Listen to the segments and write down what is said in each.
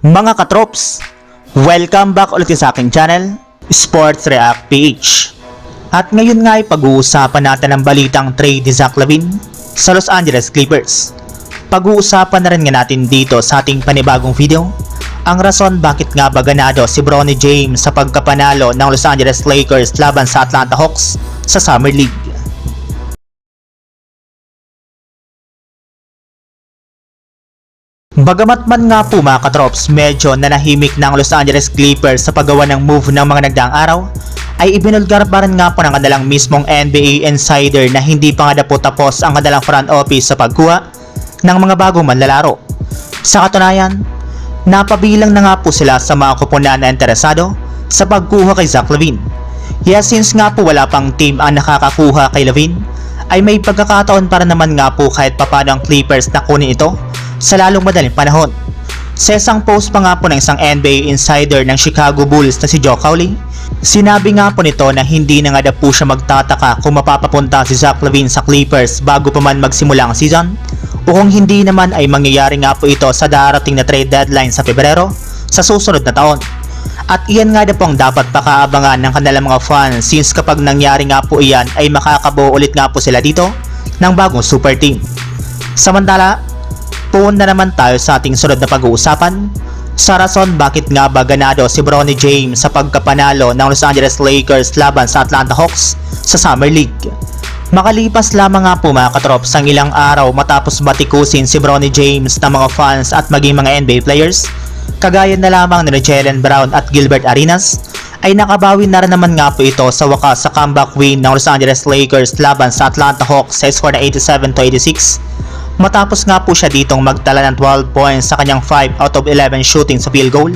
Mga katrops, welcome back ulit sa aking channel, Sports React PH. At ngayon nga ay pag-uusapan natin ang balitang trade ni Zach Lavin sa Los Angeles Clippers. Pag-uusapan na rin nga natin dito sa ating panibagong video ang rason bakit nga ba ganado si Bronny James sa pagkapanalo ng Los Angeles Lakers laban sa Atlanta Hawks sa Summer League. Bagamat man nga po mga katrops, medyo nanahimik ng Los Angeles Clippers sa paggawa ng move ng mga nagdaang araw, ay ibinulgar pa rin nga po ng kanilang mismong NBA insider na hindi pa nga po tapos ang kanilang front office sa pagkuha ng mga bagong manlalaro. Sa katunayan, napabilang na nga po sila sa mga kupunan na interesado sa pagkuha kay Zach Lavine. Yes, since nga po wala pang team ang nakakakuha kay Lavine, ay may pagkakataon para naman nga po kahit papano ang Clippers na kunin ito sa lalong madaling panahon. Sa isang post pa nga po ng isang NBA insider ng Chicago Bulls na si Joe Cowley, sinabi nga po nito na hindi na nga daw po siya magtataka kung mapapapunta si Zach Lavine sa Clippers bago pa man magsimula ang season o kung hindi naman ay mangyayari nga po ito sa darating na trade deadline sa Pebrero sa susunod na taon. At iyan nga na po ang dapat pakaabangan ng kanilang mga fans since kapag nangyari nga po iyan ay makakabuo ulit nga po sila dito ng bagong super team. Samantala, Puun na naman tayo sa ating sunod na pag-uusapan sa rason bakit nga ba ganado si Bronny James sa pagkapanalo ng Los Angeles Lakers laban sa Atlanta Hawks sa Summer League. Makalipas lamang nga po mga katrops ang ilang araw matapos batikusin si Bronny James ng mga fans at maging mga NBA players, kagaya na lamang ni Jalen Brown at Gilbert Arenas, ay nakabawi na rin naman nga po ito sa wakas sa comeback win ng Los Angeles Lakers laban sa Atlanta Hawks sa score na 87 to 86 Matapos nga po siya ditong magtala ng 12 points sa kanyang 5 out of 11 shooting sa field goal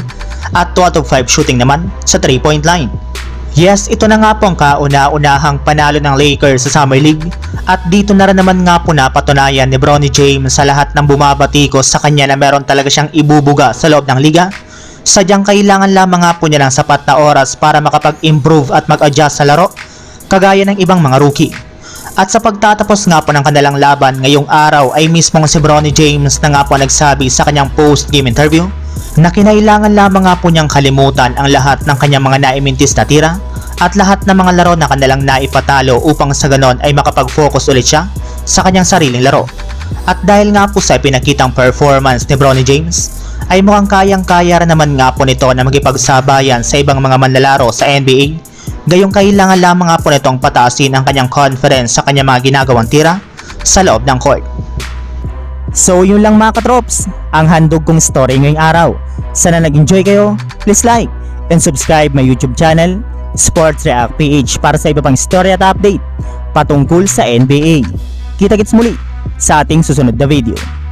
at 2 out of 5 shooting naman sa 3 point line. Yes, ito na nga po ang kauna-unahang panalo ng Lakers sa Summer League at dito na rin naman nga po napatunayan ni Bronny James sa lahat ng bumabatikos sa kanya na meron talaga siyang ibubuga sa loob ng liga. Sadyang kailangan lamang nga po niya ng sapat na oras para makapag-improve at mag-adjust sa laro kagaya ng ibang mga rookie. At sa pagtatapos nga po ng kanilang laban ngayong araw ay mismong si Bronny James na nga po nagsabi sa kanyang post-game interview na kinailangan lamang nga po niyang kalimutan ang lahat ng kanyang mga naimintis na tira at lahat ng mga laro na kanilang naipatalo upang sa ganon ay makapag-focus ulit siya sa kanyang sariling laro. At dahil nga po sa pinakitang performance ni Bronny James, ay mukhang kayang-kaya naman nga po nito na magipagsabayan sa ibang mga manlalaro sa NBA Gayong kailangan lamang nga po nitong pataasin ang kanyang confidence sa kanyang mga ginagawang tira sa loob ng court. So yun lang mga katrops, ang handog kong story ngayong araw. Sana nag-enjoy kayo, please like and subscribe my YouTube channel, Sports React PH para sa iba pang story at update patungkol sa NBA. Kita-kits muli sa ating susunod na video.